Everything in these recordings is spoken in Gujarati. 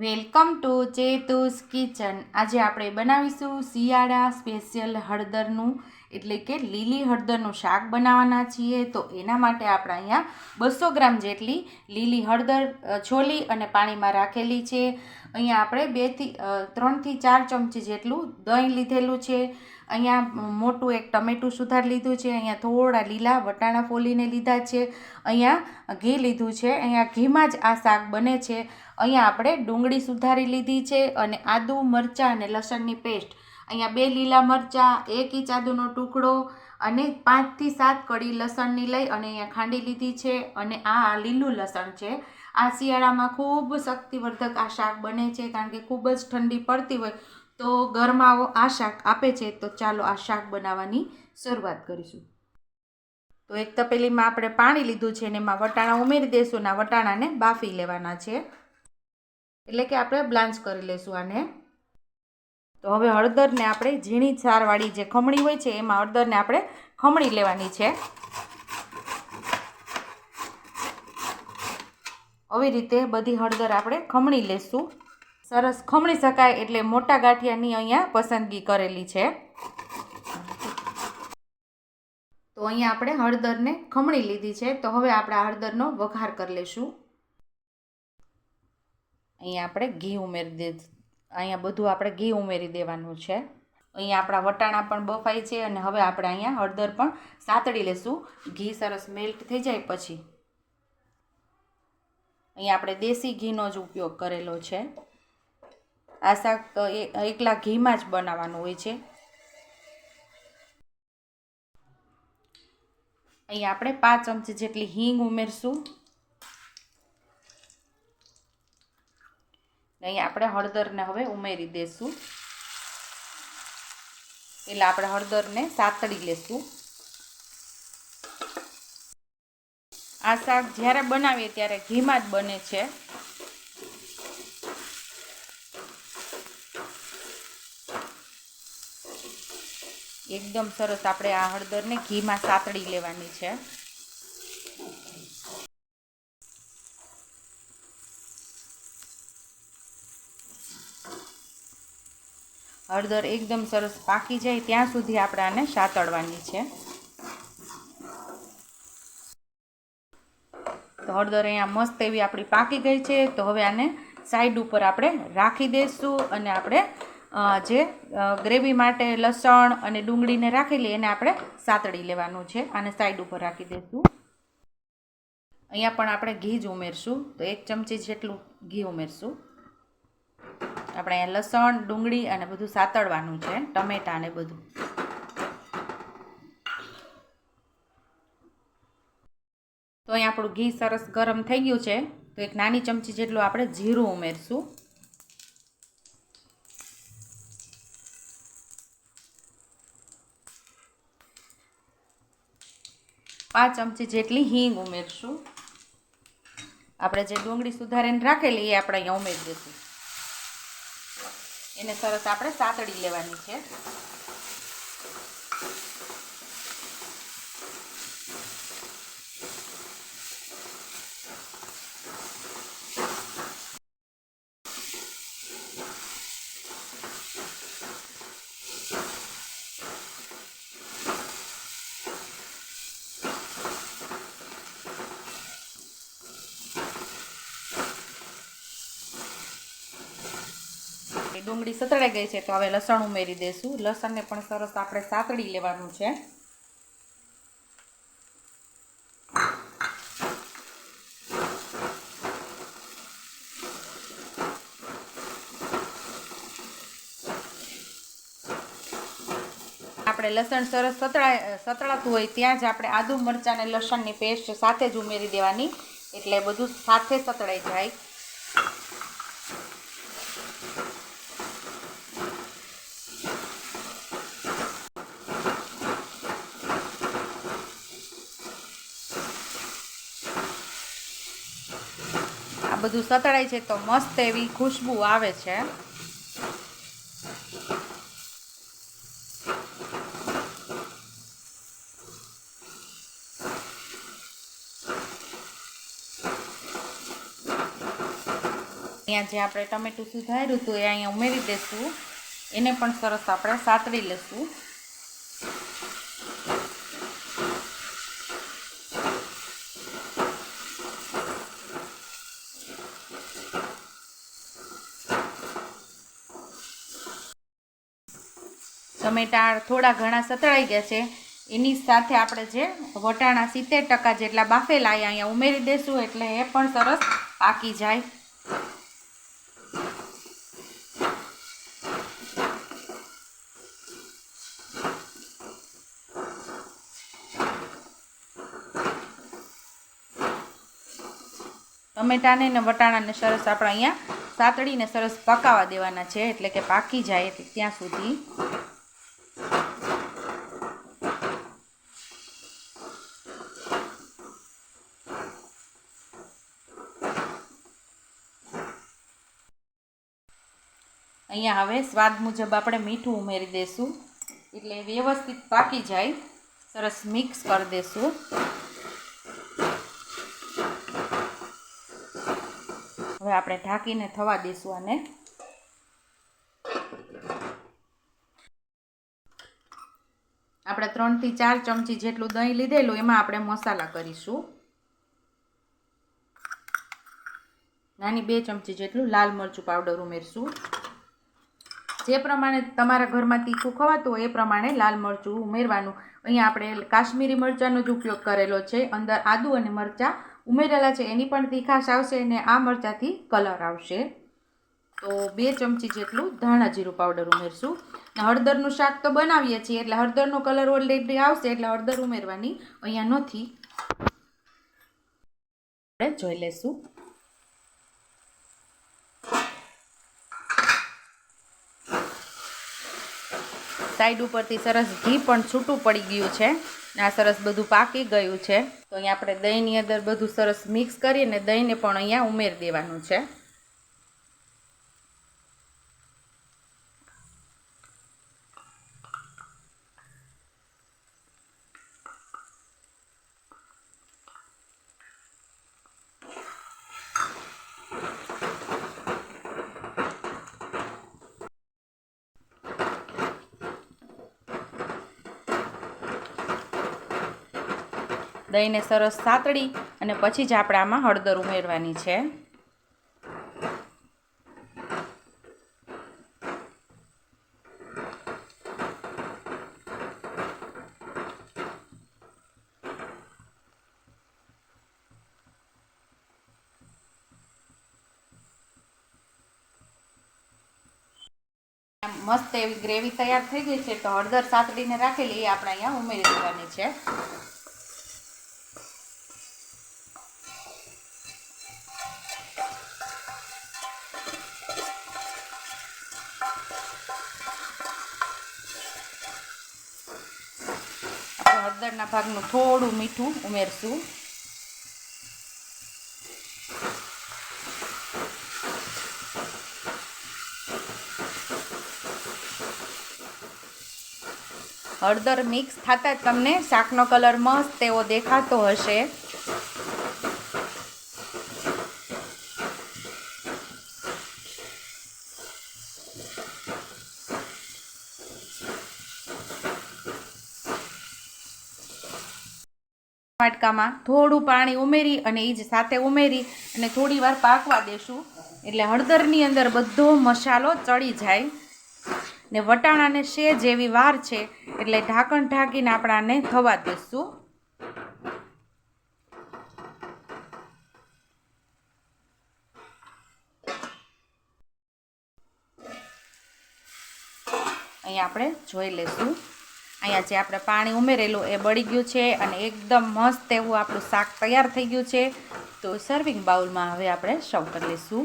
Welcome to ચેતુસ kitchen. આજે આપણે બનાવીશું શિયાળા સ્પેશિયલ હળદરનું, એટલે કે લીલી હળદરનું શાક બનાવવાના છીએ. તો એના માટે આપણે અહીંયા બસો ગ્રામ જેટલી લીલી હળદર છોલી અને પાણીમાં રાખેલી છે. અહીંયા આપણે બેથી ત્રણથી ચાર ચમચી જેટલું દહીં લીધેલું છે. અહીંયા મોટું એક ટમેટું સુધાર લીધું છે, અહીંયા થોડા લીલા વટાણા ફોલીને લીધા છે, અહીંયા ઘી લીધું છે, અહીંયા ઘીમાં જ આ શાક બને છે. અહીંયા આપણે ડુંગળી સુધારી લીધી છે અને આદું, મરચાં અને લસણની પેસ્ટ. અહીંયા બે લીલા મરચાં, એક ઇંચ આદુનો ટુકડો અને પાંચથી સાત કડી લસણની લઈ અને અહીંયા ખાંડી લીધી છે અને આ લીલું લસણ છે. આ શિયાળામાં ખૂબ શક્તિવર્ધક આ શાક બને છે, કારણ કે ખૂબ જ ઠંડી પડતી હોય તો ગરમાવો આ શાક આપે છે, તો ચાલો આ શાક બનાવવાની શરૂઆત કરીશું. તો એક તપેલીમાં આપણે પાણી લીધું છે અને એમાં વટાણા ઉમેરી દઈશું અને વટાણાને બાફી લેવાના છે. એટલે કે આપણે બ્લાન્ચ કરી લઈશું આને. તો હવે હળદરને આપણે ઝીણી છારવાળી જે ખમણી હોય છે, એમાં હળદરને આપણે ખમણી લેવાની છે. આવી રીતે બધી હળદર આપણે ખમણી લેશું. સરસ ખમણી શકાય એટલે મોટા ગાંઠિયાની અહીંયા પસંદગી કરેલી છે. તો અહીંયા આપણે હળદરને ખમણી લીધી છે. તો હવે આપણે હળદરનો વઘાર કરી લઈશું. અહીંયા આપણે ઘી ઉમેરી દે, અહીંયા બધું આપણે ઘી ઉમેરી દેવાનું છે. અહીંયા આપણા વટાણા પણ બફાય છે અને હવે આપણે અહીંયા હળદર પણ સાતડી લેશું. ઘી સરસ મેલ્ટ થઈ જાય પછી. અહીંયા આપણે દેશી ઘીનો જ ઉપયોગ કરેલો છે. આ શાક એકલા ઘીમાં જ બનાવવાનું હોય છે. અહીંયા આપણે પાંચ ચમચી જેટલી હિંગ ઉમેરશું. અહીંયા આપણે હળદરને હવે ઉમેરી દેશું. એટલે આપણે હળદરને સાતળી લેશું. આ શાક જ્યારે બનાવીએ ત્યારે ઘીમાં જ બને છે. એકદમ સરસ આપણે આ હળદરને ઘીમાં સાતળી લેવાની છે. હળદર એકદમ સરસ પાકી જાય ત્યાં સુધી આપણે આને સાતળવાની છે. તો હળદર અહીંયા મસ્ત એવી આપણી પાકી ગઈ છે, તો હવે આને સાઈડ ઉપર આપણે રાખી દઈશું અને આપણે જે ગ્રેવી માટે લસણ અને ડુંગળીને રાખેલી એને આપણે સાતળી લેવાનું છે. અને સાઈડ ઉપર રાખી દઈશું અહીંયા પણ આપણે ઘી જ ઉમેરશું. તો એક ચમચી જેટલું ઘી ઉમેરશું. આપણે અહીંયા લસણ, ડુંગળી અને બધું સાતળવાનું છે. ટમેટાં ને બધું. તો અહીંયા આપણું ઘી સરસ ગરમ થઈ ગયું છે. તો એક નાની ચમચી જેટલું આપણે જીરું ઉમેરશું. પાંચ ચમચી જેટલી હિંગ ઉમેરશું. આપણે જે ડુંગળી સુધારીને રાખેલી એ આપણે અહીંયા ઉમેરી દઈશું. એને સરસ આપણે સાતડી લેવાની છે. એ ડુંગળી સતળાઈ ગઈ છે, તો હવે લસણ ઉમેરી દઈશું લસણને પણ સરસ આપણે સાતડી લેવાનું છે. આપણે લસણ સરસ સતળાય, સતળાતું હોય ત્યાં જ આપણે આદુ મરચાં અને લસણની પેસ્ટ સાથે જ ઉમેરી દેવાની. એટલે બધું સાથે સતળાઈ જાય. બધું સતળાય છે તો મસ્ત એવી ખુશ્બુ આવે છે. અહીંયા જે આપણે ટમેટું સુધાર્યું હતું એ અહીંયા ઉમેરી દઈશું એને પણ સરસ આપણે સાતરી લઈશું ટમેટા થોડા ઘણા સતળાઈ ગયા છે. એની સાથે આપણે જે વટાણા સિત્તેર ટકા જેટલા બાફેલા અહીંયા ઉમેરી દઈશું એટલે એ પણ સરસ પાકી જાય. ટમેટાને ને વટાણાને સરસ આપણે અહીંયા સાતળીને સરસ પકાવવા દેવાના છે એટલે કે પાકી જાય ત્યાં સુધી. અહીંયા હવે સ્વાદ મુજબ આપણે મીઠું ઉમેરી દઈશું એટલે વ્યવસ્થિત પાકી જાય. સરસ મિક્સ કરી દઈશું હવે આપણે ઢાંકીને થવા દઈશું આને. આપણે ત્રણથી ચાર ચમચી જેટલું દહીં લીધેલું, એમાં આપણે મસાલા કરીશું. નાની બે ચમચી જેટલું લાલ મરચું પાવડર ઉમેરશું. જે પ્રમાણે તમારા ઘરમાં તીખું ખવાતું હોય એ પ્રમાણે લાલ મરચું ઉમેરવાનું. અહીંયા આપણે કાશ્મીરી મરચાંનો જ ઉપયોગ કરેલો છે. અંદર આદુ અને મરચાં ઉમેરેલા છે. એની પણ તીખાશ આવશે અને આ મરચાંથી કલર આવશે. તો બે ચમચી જેટલું ધાણા જીરું પાવડર ઉમેરશું. અને હળદરનું શાક તો બનાવીએ છીએ, એટલે હળદરનો કલર ઓલરેડી આવશે, એટલે હળદર ઉમેરવાની અહીંયા નથી. આપણે જોઈ લેશું. સાઈડ ઉપરથી સરસ ઘી પણ છૂટું પડી ગયું છે. આ સરસ બધું પાકી ગયું છે. તો અહીંયા આપણે દહીંની અંદર બધું સરસ મિક્સ કરીને દહીંને પણ અહીંયા ઉમેરી દેવાનું છે. દહીંને સરસ સાતળી અને પછી જ આપણે આમાં હળદર ઉમેરવાની છે. મસ્ત એવી ગ્રેવી તૈયાર થઈ ગઈ છે, તો હળદર સાતડીને રાખેલી એ આપણે અહીંયા ઉમેરી દેવાની છે આપણે હળદરના ભાગનું થોડું મીઠું ઉમેરશું. હળદર મિક્સ થતાં જ તમને શાકનો કલર મસ્ત એવો દેખાતો હશે. વાટકામાં થોડું પાણી ઉમેરી અને એ જ સાથે ઉમેરી અને થોડી વાર પાકવા દેશું. એટલે હળદરની અંદર બધો મસાલો ચડી જાય. ને વટાણાને શે જેવી વાર છે એટલે ઢાંકણ ઢાંકીને આપણાને થવા દેશું. અહીંયા આપણે જોઈ લેશું. અહીંયા જે આપણે પાણી ઉમેરેલું એ બળી ગયું છે અને એકદમ મસ્ત એવું આપણું શાક તૈયાર થઈ ગયું છે. તો સર્વિંગ બાઉલમાં હવે આપણે સર્વ કરી લઈશું.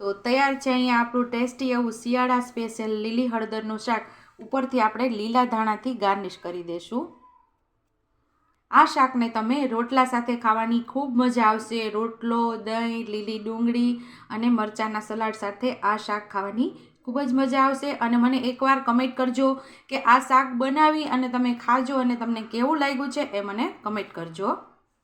તો તૈયાર છે અહીંયા આપણું ટેસ્ટી એવું શિયાળા સ્પેશિયલ લીલી હળદરનું શાક. ઉપરથી આપણે લીલા ધાણાથી ગાર્નિશ કરી દઈશું. આ શાકને તમે રોટલા સાથે ખાવાની ખૂબ મજા આવશે. રોટલો, દહીં, લીલી ડુંગળી અને મરચાંના સલાડ સાથે આ શાક ખાવાની ખૂબ જ મજા આવશે અને મને એકવાર કમેન્ટ કરજો કે આ શાક બનાવી અને તમે ખાજો અને તમને કેવું લાગ્યું છે એ મને કમેન્ટ કરજો.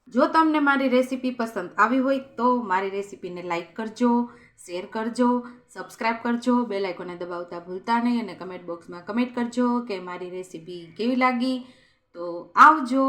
જો તમને મારી રેસીપી પસંદ આવી હોય તો મારી રેસીપીને લાઇક કરજો શેર કરજો સબસ્ક્રાઇબ કરજો બે લાઇકોને દબાવતા ભૂલતા નહીં અને કમેન્ટ બોક્સમાં કમેન્ટ કરજો કે મારી રેસીપી કેવી લાગી. તો આવજો.